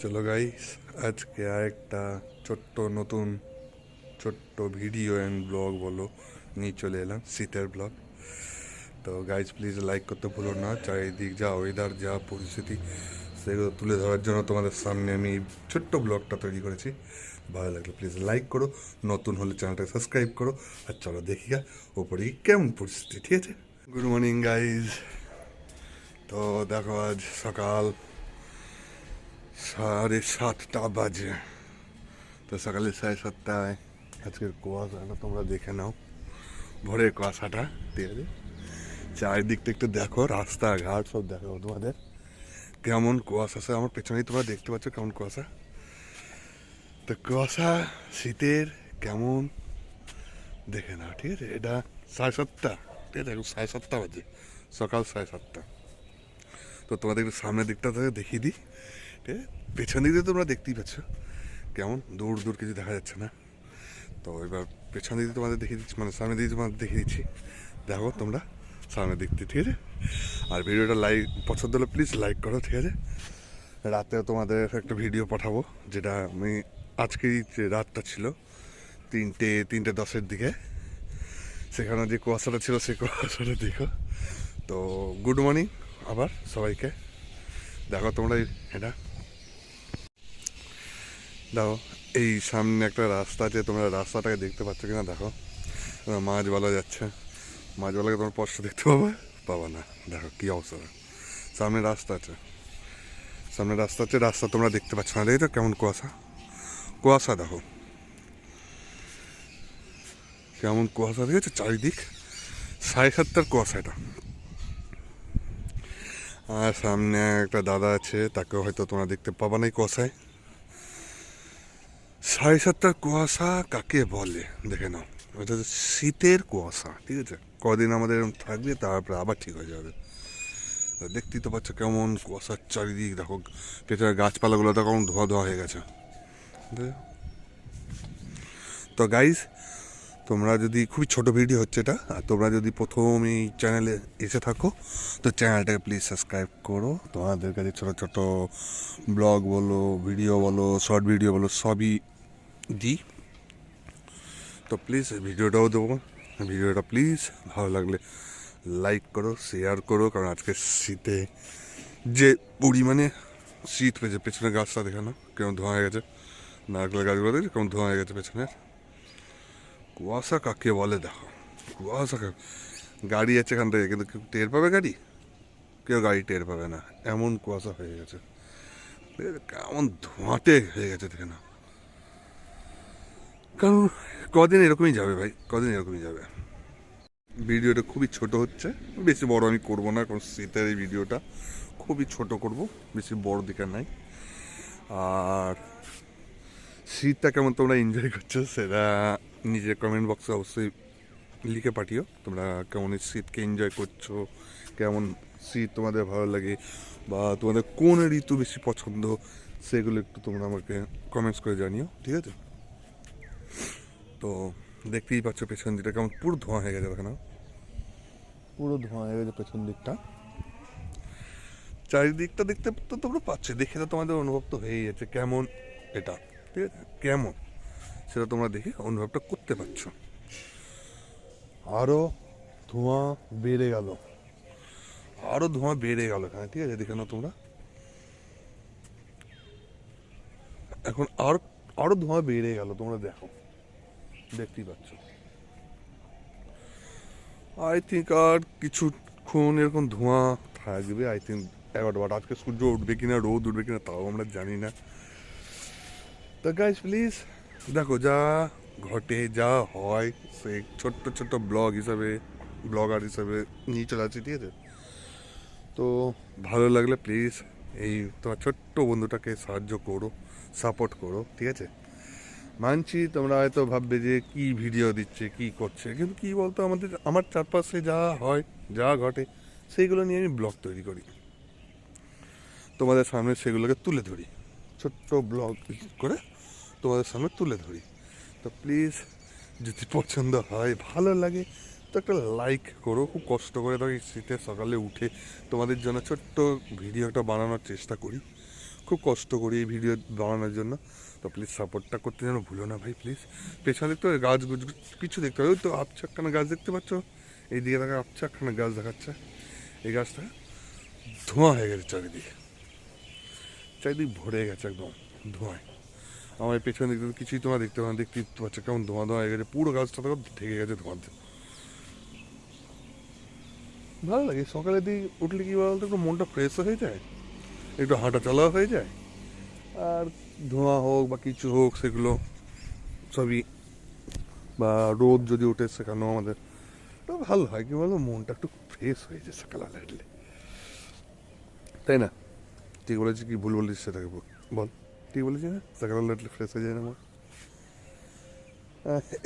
চলো গাইস আজকে আরেকটা ছোট্ট নতুন, ছোট্ট ভিডিও অ্যান্ড ব্লগ বলো, নিয়ে চলে এলাম শীতের ব্লগ তো গাইজ প্লিজ লাইক করতে ভুলো না, চারিদিক যা ওয়েদার যা পরিস্থিতি, সেগুলো তুলে ধরার জন্য তোমাদের সামনে আমি ছোট্ট ব্লগটা তৈরি করেছি। ভালো লাগলে প্লিজ লাইক করো, নতুন হলে চ্যানেলটা সাবস্ক্রাইব করো, আর চলো দেখি গা ওপরে কেমন পরিস্থিতি, ঠিক আছে? গুড মর্নিং গাইজ তো দেখো আজ সকাল সাড়ে সাতটা বাজে। তো সকালে সাড়ে সাতটায় আজকের কুয়াশাটা তোমরা দেখে নাও। ভোরের কুয়াশাটা, ঠিক আছে? চারিদিকটা একটু দেখো, রাস্তাঘাট সব দেখো তোমাদের। কেমন কুয়াশা আছে আমার পেছনেই তোমরা দেখতে পাচ্ছ কেমন কুয়াশা। তো কুয়াশা, শীতের কেমন, দেখে নাও, ঠিক আছে? এটা সাড়ে সাতটা, ঠিক আছে? এখন সাড়ে সাতটা বাজে, সকাল সাড়ে সাতটা। তো তোমাদের একটু সামনের দিকটা থেকে দেখিয়ে দিই। ঠিক পেছন দিক তোমরা দেখতেই পাচ্ছ। কেমন? দূর দূর কিছু দেখা যাচ্ছে না। তো এবার পেছন দিক তোমাদের দেখিয়ে দিচ্ছি মানে সামনের দিকে তোমাদের দেখিয়ে দিচ্ছি। দেখো তোমরা, সামনের দিক দিয়ে, ঠিক আছে? আর ভিডিওটা লাইক পছন্দ হলে প্লিজ লাইক করো, ঠিক আছে? রাতে তোমাদের একটা ভিডিও পাঠাবো, যেটা আমি আজকেই রাতটা ছিল, তিনটে তিনটে দশের দিকে। সেখানে যে কুয়াশাটা ছিল, সেই কুয়াশাটা দেখো। তো গুড মর্নিং আবার সবাইকে। দেখো তোমরা এটা। দেখো এই সামনে একটা রাস্তা আছে, তোমরা রাস্তাটাকে দেখতে পাচ্ছ কিনা দেখো। মাছ বলা যাচ্ছে। মাছ বলাকে তোমার স্পষ্ট দেখতে পাবে? পাবা না। দেখো কী অবস্থা। সামনে রাস্তা আছে। সামনে রাস্তা আছে, রাস্তা তোমরা দেখতে পাচ্ছ না। দেখো কেমন কুয়াশা। কুয়াশা দেখো। কেমন কুয়াশা, দেখেছ? চারিদিক। সাড়ে সাতটার কুয়াশা এটা। আর সামনে একটা দাদা আছে তাকে হয়তো তোমরা দেখতে পাবা না কুয়াশায়। সাড়ে সাতটার কুয়াশা কাকে বলে? দেখে নাও। ওটা শীতের কুয়াশা, ঠিক আছে? কদিন আমাদের এরকম থাকবে, তারপরে আবার ঠিক হয়ে যাবে। দেখতেই তো পাচ্ছ কেমন কুয়াশার চারিদিক। দেখো পেছনে গাছপালাগুলো তো কেমন ধোয়া ধোয়া হয়ে গেছে। তো গাইজ তোমরা যদি, খুবই ছোট ভিডিও হচ্ছে এটা, আর তোমরা যদি প্রথম এই চ্যানেলে এসে থাকো, তো চ্যানেলটাকে প্লিজ সাবস্ক্রাইব করো। তোমাদের কাছে ছোটো ছোটো ব্লগ বলো ভিডিও বলো শর্ট ভিডিও বলো, সবই দিই তো প্লিজ ভিডিওটাও দেবো ভিডিওটা প্লিজ ভালো লাগলে লাইক করো শেয়ার করো, কারণ আজকে শীতে যে পরিমাণে শীত পেয়েছে পেছনে গাছটা দেখানো কেমন ধোঁয়া হয়ে গেছে। গাছগুলো দেখে কেমন ধোঁয়া হয়ে গেছে পেছনের। কুয়াশা কাকে বলে দেখো, কুয়াশা কাকে গাড়ি আছে এখান থেকে, কিন্তু কেউ টের পাবে গাড়ি? কেউ গাড়ি টের পাবে না, এমন কুয়াশা হয়ে গেছে। কেমন ধোঁয়াটে হয়ে গেছে দেখে না কারণ কদিন এরকমই যাবে ভাই, কদিন এরকমই যাবে। ভিডিওটা খুবই ছোট হচ্ছে, বেশি বড় আমি করব না, কারণ শীতের এই ভিডিওটা খুবই ছোট করব, বেশি বড় দিকে নাই। আর শীতটা কেমন তোমরা এনজয় করছ সেটা নিজের কমেন্ট বক্সে অবশ্যই লিখে পাঠিও, তোমরা কেমন এই শীতকে এনজয় করছ, কেমন শীত তোমাদের ভালো লাগে, বা তোমাদের কোন ঋতু বেশি পছন্দ, সেগুলো একটু তোমরা আমাকে কমেন্টস করে জানিও, ঠিক আছে? তো দেখতেই পাচ্ছ পেছন দিকটা কেমন পুরো ধোঁয়া হয়ে গেছে দেখো না পুরো ধোঁয়া হয়ে গেছে পেছন দিকটা। চারিদিকটা দেখতে তো তোমরা পাচ্ছ দেখে তো তোমাদের অনুভব তো হয়েই যাচ্ছে কেমন এটা ঠিক আছে? কেমন? সেটা তোমরা দেখে অনুভবটা করতে পারছ। আরও ধোঁয়া বেড়ে গেল। আরও ধোঁয়া বেড়ে গেল এখানে ঠিক আছে? দেখে নাও তোমরা। এখন আর আরও ধোঁয়া বেড়ে গেল তোমরা দেখো। দেখতেই পাচ্ছ আই থিঙ্ক আর কিছুক্ষণ এরকম ধোঁয়া থাকবে। আই থিঙ্ক এগারোটা বারোটা। আজকে সূর্য উঠবে কিনা, রোদ উঠবে কিনা, তাও আমরা জানি না। তো গাইজ প্লিজ দেখো যা ঘটে, যা হয় সেই ছোট্ট ছোট্ট ব্লগ হিসাবে, ব্লগার হিসাবে নিয়ে চলে আসছি, ঠিক আছে? তো ভালো লাগলে প্লিজ এই তোমার ছোট্ট বন্ধুটাকে সাহায্য করো সাপোর্ট করো, ঠিক আছে? মানছি, তোমরা হয়তো ভাববে যে কি ভিডিও দিচ্ছে, কি করছে। কিন্তু কি বলতো, আমাদের, আমার চারপাশে যা হয়, যা ঘটে, সেইগুলো নিয়ে আমি ব্লগ তৈরি করি। তোমাদের সামনে সেগুলোকে তুলে ধরি। ছোট্ট ব্লগ করে তোমাদের সামনে তুলে ধরি। তো প্লিজ যদি পছন্দ হয়, ভালো লাগে, তো একটা লাইক করো। খুব কষ্ট করে তো শীতে সকালে উঠে তোমাদের জন্য ছোট্ট ভিডিওটা বানানোর চেষ্টা করি। খুব কষ্ট করি এই ভিডিও বানানোর জন্য। তো প্লিজ সাপোর্টটা করতে যেন ভুলো না ভাই প্লিজ পেছনে দেখতে গাছ গুছ, কিছু দেখতে হবে। তো আপচাকখানা গাছ দেখতে পাচ্ছ? এই দিকে দেখা আপচাকখানা গাছ দেখাচ্ছে। এই গাছটা ধোঁয়া হয়ে গেছে চারিদিকে। চারিদিক ভরে গেছে একদম ধোঁয়ায়। আমার পেছনে দিকে তো কিছুই তোমার দেখতে পাবে না, দেখতে পাচ্ছ কেমন ধোঁয়া ধোঁয়া হয়ে গেছে। পুরো গাছটা তো ঢেকে গেছে ধোঁয়াতে। ভালো লাগে, সকালের দিকে উঠলে কি বলতো, একটু মনটা ফ্রেশ হয়ে যায়? একটু হাঁটা চলাও হয়ে যায়। আর ধোঁয়া হোক বা কিছু হোক, সেগুলো সবই বা রোদ যদি ওঠে সেখানেও আমাদের ভালো হয়। কি বলব মনটা একটু ফ্রেশ হয়ে যায় সকালবেলা হাঁটলে তাই না? ঠিক বলেছি কি? ভুল বলেছিস সেটাকে বল। ঠিক বলেছি না? সকালবেলা হাঁটলে ফ্রেশ হয়ে যায় না আমার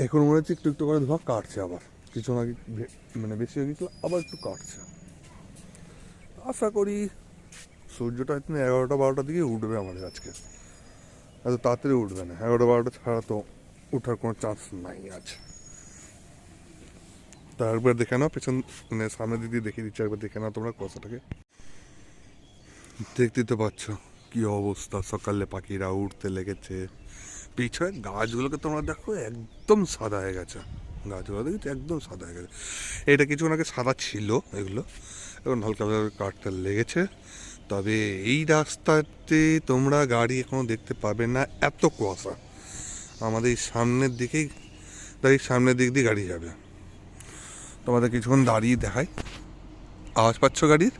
এখন মনে হচ্ছে একটু একটু করে ধোঁয়া কাটছে আবার। কিছু আগে মানে বেশি হয়ে গেছিল, আবার একটু কাটছে। আশা করি সূর্যটা না এগারোটা বারোটার দিকে উঠবে আমাদের আজকে। এত তাড়াতাড়ি উঠবে না। এগারোটা বারোটা ছাড়া তো উঠার কোনো চান্স নাই আছে একবার দেখে নাও, পেছন মানে সামনের দিদি দেখিয়ে দিচ্ছি, একবার দেখে নাও তোমরা কুয়াশাটাকে দেখতে তো পাচ্ছ কি অবস্থা, সকালে পাখিরা উঠতে লেগেছে। পিছনে গাছগুলোকে তোমরা দেখো, একদম সাদা হয়ে গেছে। গাছগুলো দেখেছি একদম সাদা হয়ে গেছে। এটা কিছুক্ষণ আগে সাদা ছিল এগুলো। এখন হালকা হালকা কাটতে লেগেছে। তবে এই রাস্তাতে তোমরা গাড়ি এখনও দেখতে পাবে না, এত কুয়াশা। আমাদের সামনের দিকেই, তাই সামনের দিক দিয়ে গাড়ি যাবে। তোমাদের কিছুক্ষণ দাঁড়িয়ে দেখাই। আওয়াজ পাচ্ছ গাড়ির?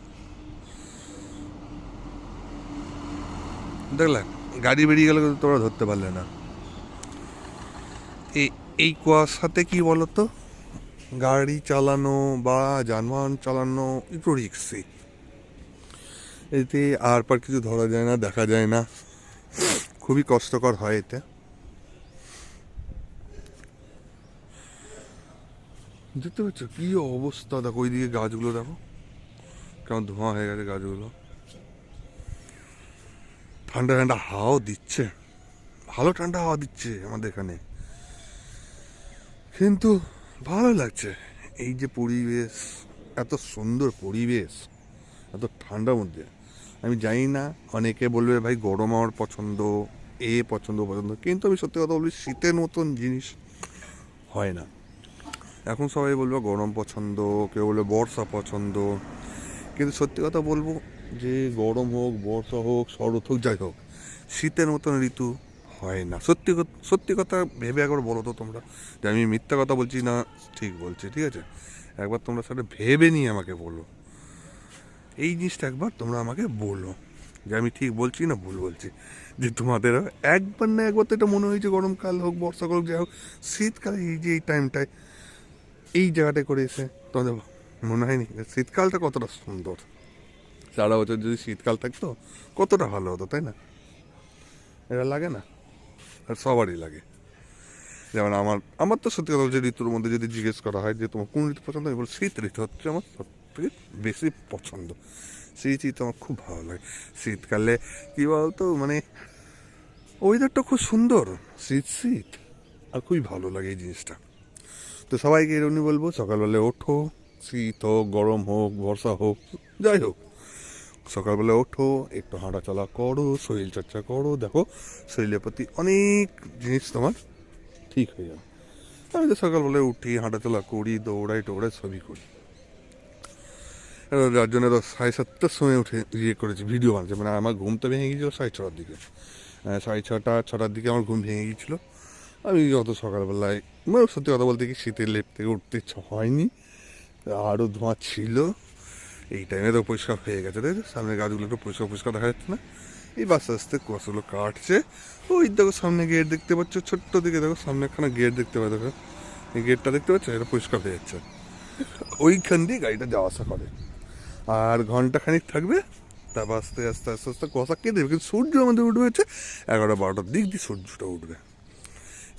দেখলে, গাড়ি বেরিয়ে গেলে তোমরা ধরতে পারলে না। এই কুয়াশাতে কি বলতো? গাড়ি চালানো বা যানবাহন চালানো, একটু রিক্সি। এতে আর পার কিছু ধরা যায় না, দেখা যায় না। খুবই কষ্টকর হয় এতে। দেখতে পাচ্ছ কি অবস্থা? দেখো, ওইদিকে গাছগুলো দেখো। কেমন ধোঁয়া হয়ে গেছে গাছগুলো। ঠান্ডা ঠান্ডা হাওয়াও দিচ্ছে। ভালো ঠান্ডা হাওয়া দিচ্ছে আমাদের এখানে। কিন্তু ভালো লাগছে। এই যে পরিবেশ, এত সুন্দর পরিবেশ, এত ঠান্ডার মধ্যে। আমি জানি না, অনেকে বলবে, ভাই, গরম আমার পছন্দ, এ পছন্দ পছন্দ। কিন্তু আমি সত্যি কথা বলি শীতের মতন জিনিস হয় না। এখন সবাই বলবে, গরম পছন্দ। কেউ বলবে, বর্ষা পছন্দ। কিন্তু সত্যি কথা বলব, যে গরম হোক, বর্ষা হোক, শরৎ হোক, যাই হোক, শীতের মতন ঋতু হয় না। সত্যি সত্যি কথা ভেবে একবার বলো তো তোমরা, যে আমি মিথ্যা কথা বলছি না, ঠিক বলছি, ঠিক আছে? একবার তোমরা সেটা ভেবে নিয়ে আমাকে বলো। এই জিনিসটা একবার তোমরা আমাকে বলো। যে আমি ঠিক বলছি না ভুল বলছি? যে তোমাদের একবার না একবার তো এটা মনে হয়েছে গরমকাল হোক, বর্ষাকাল হোক, যাই হোক, শীতকালে এই যে এই টাইমটায় এই জায়গাটায় করে এসে তোমাদের মনে হয়নি? শীতকালটা কতটা সুন্দর। সারা বছর যদি শীতকাল থাকতো, কতটা ভালো হতো, তাই না? এটা লাগে না? আর সবারই লাগে। যেমন আমার আমার তো সত্যি কথা বলছি ঋতুর মধ্যে যদি জিজ্ঞেস করা হয় যে তোমার কোন ঋতু পছন্দ আমি বলি শীত ঋতু হচ্ছে আমার বেশি পছন্দ। শীত ঋতু আমার খুব ভালো লাগে। শীতকালে কী বলতো মানে ওয়েদারটা খুব সুন্দর শীত শীত আর খুবই ভালো লাগে এই জিনিসটা। তো সবাইকে এরকমই বলব, সকালবেলা ওঠো, শীত হোক, গরম হোক, বর্ষা হোক, যাই হোক। সকালবেলা ওঠো, একটু হাঁটাচলা করো, শরীর চর্চা করো, দেখো, শরীরের প্রতি অনেক জিনিস তোমার ঠিক হয়ে যাবে। আমি তো সকালবেলায় উঠি, হাঁটাচলা করি দৌড়াই টোড়াই সবই করি। যার জন্য তো সাড়ে সাতটার সময় উঠে ইয়ে করেছি ভিডিও বানাচ্ছি। মানে আমার ঘুম তো ভেঙে গিয়েছিল সাড়ে ছটার দিকে। সাড়ে ছটা, ছটার দিকে আমার ঘুম ভেঙে গিয়েছিল। আমি অত সকালবেলায় মানে সত্যি কথা বলতে কি, শীতের লেপ থেকে উঠতে ইচ্ছা হয়নি। আরও ধোঁয়া ছিল। এই টাইমে তো পরিষ্কার হয়ে গেছে, তাই? সামনের গাছগুলো একটু পরিষ্কার পরিষ্কার দেখা যাচ্ছে না? এই বাস্তে আস্তে কুয়াশাগুলো কাটছে। ওই দেখো সামনে গেট দেখতে পাচ্ছ, ছোট্ট দিকে দেখো সামনে একখানা গেট দেখতে পাচ্ছ। দেখো এই গেটটা দেখতে পাচ্ছ? এটা পরিষ্কার হয়ে যাচ্ছে। ওইখান দিয়ে গাড়িটা যাওয়া আসা করে। আর ঘণ্টা খানিক থাকবে। তারপর আস্তে আস্তে আস্তে আস্তে কুয়াশা কেটে দেবে। কিন্তু সূর্য আমাদের উঠবে হচ্ছে এগারোটা বারোটার দিক দিয়ে সূর্যটা উঠবে।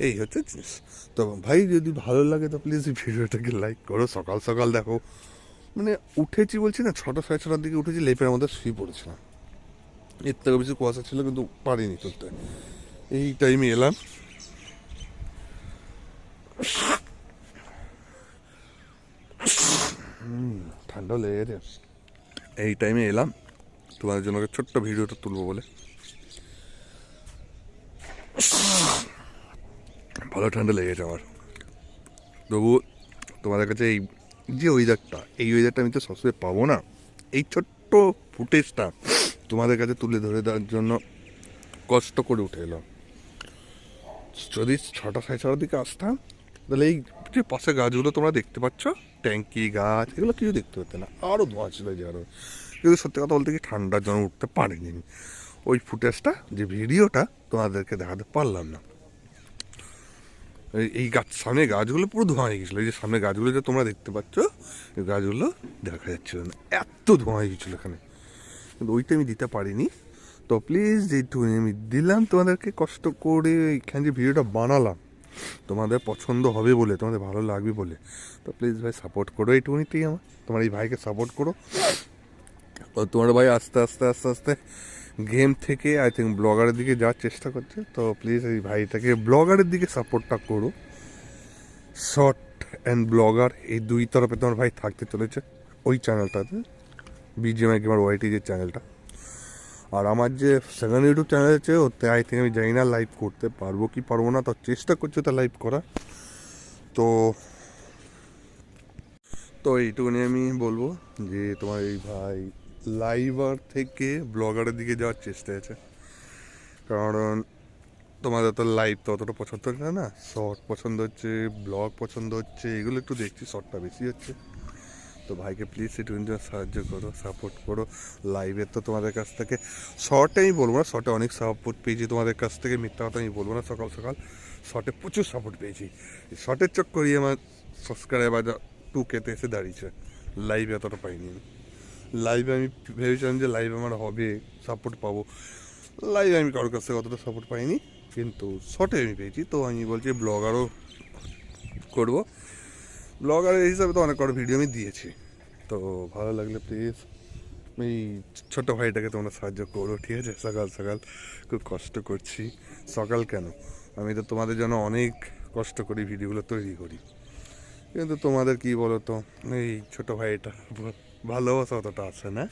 এই হচ্ছে জিনিস। তো ভাই, যদি ভালো লাগে তো প্লিজ ভিডিওটাকে লাইক করো। সকাল সকাল দেখো। মানে উঠেছি বলছি না, ছটা সাড়ে ছটার দিকে উঠেছি, লেপের মধ্যে শুয়ে পড়েছিলাম। এর থেকে বেশি কুয়াশা ছিল কিন্তু পারিনি তুলতে এই টাইমে এলাম। ঠান্ডা লেগে গেছে এই টাইমে এলাম। তোমাদের জন্য ছোট্ট ভিডিওটা তুলবো বলে। ভালো ঠান্ডা লেগেছে আমার। তবু তোমাদের কাছে এই যে ওয়েদারটা এই ওয়েদারটা আমি তো সবসময় পাবো না, এই ছোট্ট ফুটেজটা তোমাদের কাছে তুলে ধরে দেওয়ার জন্য কষ্ট করে উঠে এলাম। যদি ছটা সাড়ে ছটার দিকে আসতাম, তাহলে এই যে পাশে গাছগুলো তোমরা দেখতে পাচ্ছ। ট্যাঙ্কি গাছ, এগুলো কিছু দেখতে পেতে না। আরও ধোঁয়া ছিল যে আরও কিন্তু সত্যি কথা বলতে কি ঠান্ডার জন্য উঠতে পারিনি ওই ফুটেজটা, যে ভিডিওটা তোমাদেরকে দেখাতে পারলাম না। এই- গাছ, সামনে গাছগুলো পুরো ধোঁয়া হয়ে গেছিল। এই যে সামনে গাছগুলো যে তোমরা দেখতে পাচ্ছ, এই গাছগুলো দেখা যাচ্ছিল না। এত ধোঁয়া হয়ে গেছিল এখানে। কিন্তু ওইটা আমি দিতে পারিনি। তো প্লিজ যেটুকুনি আমি দিলাম তোমাদেরকে কষ্ট করে এখানে যে ভিডিওটা বানালাম তোমাদের পছন্দ হবে বলে, তোমাদের ভালো লাগবে বলে। তো প্লিজ ভাই সাপোর্ট করো এইটুকুনিতেই আমার। তোমার এই ভাইকে সাপোর্ট করো। তোমার ভাই আস্তে আস্তে আস্তে আস্তে গেম থেকে আই থিঙ্ক ব্লগারের দিকে যাওয়ার চেষ্টা করছে। তো প্লিজ এই ভাইটাকে ব্লগারের দিকে সাপোর্টটা করো। শর্ট অ্যান্ড ব্লগার এই দুই তরফে তোমার ভাই থাকতে চলেছে। ওই চ্যানেলটাতে বিজিএমআই গেমার ওয়াইটি যে চ্যানেলটা আর আমার যে সেকেন্ড ইউটিউব চ্যানেল আছে ওতে আই থিঙ্ক আমি জানি না লাইভ করতে পারব কি পারব না, তো চেষ্টা করছি তা লাইভ করা তো তো এইটুকুনি আমি বলব যে তোমার এই ভাই লাইভার থেকে ব্লগারের দিকে যাওয়ার চেষ্টা আছে। কারণ তোমাদের তো লাইভ তো অতটা পছন্দ হচ্ছে না শর্ট পছন্দ হচ্ছে ব্লগ পছন্দ হচ্ছে, এগুলো একটু দেখছি শর্টটা বেশি হচ্ছে। তো ভাইকে প্লিজ একটু সাহায্য করো সাপোর্ট করো। লাইভে তো তোমাদের কাছ থেকে শর্টে আমি বলব না শর্টে অনেক সাপোর্ট পেয়েছি তোমাদের কাছ থেকে, মিথ্যা কথা আমি বলব না, সকাল সকাল শর্টে প্রচুর সাপোর্ট পেয়েছি। শর্টের চক্করই আমার সাবস্ক্রাইবার টু কেতে এসে দাঁড়িয়েছে। লাইভে এতটা পাইনি আমি। লাইভে আমি ভেবেছিলাম যে লাইভে আমার হবে সাপোর্ট পাবো। লাইভে আমি কারোর কাছ থেকে অতটা সাপোর্ট পাইনি, কিন্তু শর্টে আমি পেয়েছি। তো আমি বলছি ব্লগারও করব। ব্লগারের হিসাবে তো অনেক কটা ভিডিও আমি দিয়েছি। তো ভালো লাগলে প্লিজ এই ছোটো ভাইটাকে তোমরা সাহায্য করো, ঠিক আছে? সকাল সকাল খুব কষ্ট করছি। সকাল কেন? আমি তো তোমাদের জন্য অনেক কষ্ট করি ভিডিওগুলো তৈরি করি। কিন্তু তোমাদের কি বলো তো এই ছোটো ভাইটা ভালোবাসা অতটা আছে না।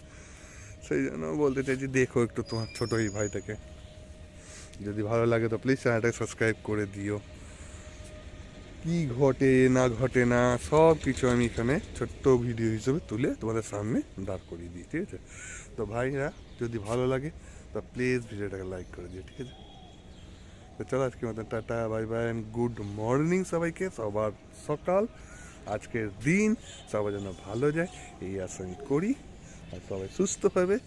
সেই জন্য বলতে চাইছি, দেখো একটু তোমার ছোটো এই ভাইটাকে। যদি ভালো লাগে তো প্লিজ চ্যানেলটাকে সাবস্ক্রাইব করে দিও। কি ঘটে, না ঘটে না সব কিছু আমি এখানে ছোট্ট ভিডিও হিসেবে তুলে তোমাদের সামনে দাঁড় করিয়ে দিই, ঠিক আছে? তো ভাইরা, যদি ভালো লাগে, তো প্লিজ ভিডিওটাকে লাইক করে দিও, ঠিক আছে? তো চলো আজকে মতন tata bye bye and good morning সবাইকে, সবার সকাল। আজকের দিন সবার জন্য ভালো যায়, এই আশা করি। আর সবাই সুস্থ হবে,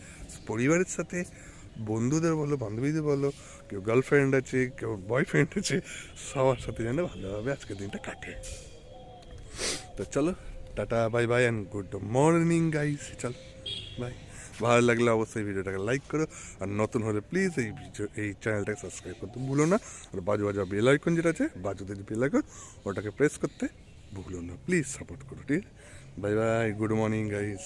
পরিবারের সাথে বন্ধুদের বলো, বান্ধবীদের বলো, কেউ গার্লফ্রেন্ড আছে, কেউ বয়ফ্রেন্ড আছে, সবার সাথে যেন ভালোভাবে আজকের দিনটা কাটে। তো চলো, tata bye bye and good morning guys চল বাই ভালো লাগলে অবশ্যই ভিডিওটাকে লাইক করো, আর নতুন হলে প্লিজ এই ভিডিও এই চ্যানেলটাকে সাবস্ক্রাইব করতে ভুলো না। আর বাজু বাজা বেল আইকন যেটা আছে, বাজুতে যে বেল আইকন ওটাকে প্রেস করতে ভুলো না। প্লিজ সাপোর্ট করো, ঠিক bye bye good morning guys